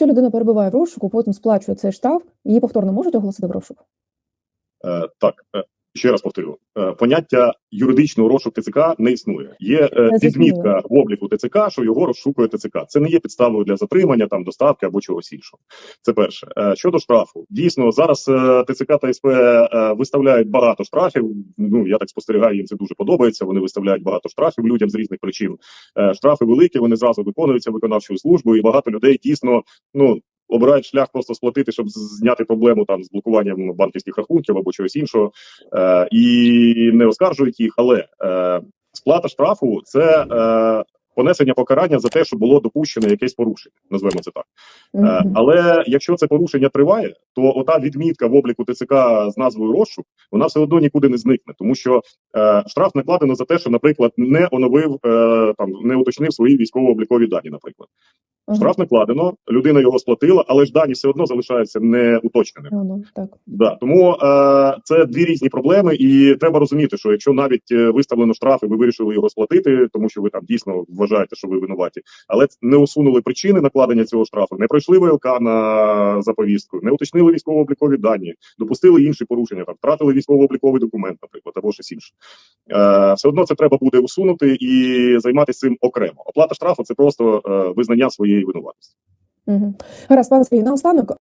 Якщо людина перебуває в розшуку, потім сплачує цей штраф, її повторно можуть оголосити в розшук? Е, так, е, ще раз повторю: е, поняття юридичного розшуку ТЦК не існує. Є е, відмітка в обліку ТЦК, що його розшукує ТЦК. Це не є підставою для затримання, там доставки або чогось іншого. Це перше. Е, щодо штрафу, дійсно зараз е, ТЦК та СП е, виставляють багато штрафів. Ну я так спостерігаю, їм це дуже подобається. Вони виставляють багато штрафів людям з різних причин. Е, штрафи великі, вони зразу виконуються виконавчою службою, і багато людей дійсно ну. Обирають шлях просто сплатити, щоб зняти проблему там з блокуванням банківських рахунків або чогось іншого, е, і не оскаржують їх. Але е, сплата штрафу це е, понесення покарання за те, що було допущено якесь порушення. Назвемо це так. Е, але якщо це порушення триває, то ота відмітка в обліку ТЦК з назвою розшук, вона все одно нікуди не зникне, тому що е, штраф накладено за те, що, наприклад, не оновив е, там, не уточнив свої військово-облікові дані. Наприклад. Штраф накладено, людина його сплатила, але ж дані все одно залишаються не уточненими. Ну, ну, так. Да, тому е, це дві різні проблеми, і треба розуміти, що якщо навіть е, виставлено штраф, і ви вирішили його сплатити, тому що ви там дійсно вважаєте, що ви винуваті, але не усунули причини накладення цього штрафу, не пройшли ВЛК на заповістку, не уточнили військово-облікові дані, допустили інші порушення, там втратили військово-обліковий документ, наприклад, або щось інше. Е, все одно це треба буде усунути і займатися цим окремо. Оплата штрафу це просто е, визнання своєї винуватості. Угу. Гаразд, пане Сергій, наостанок,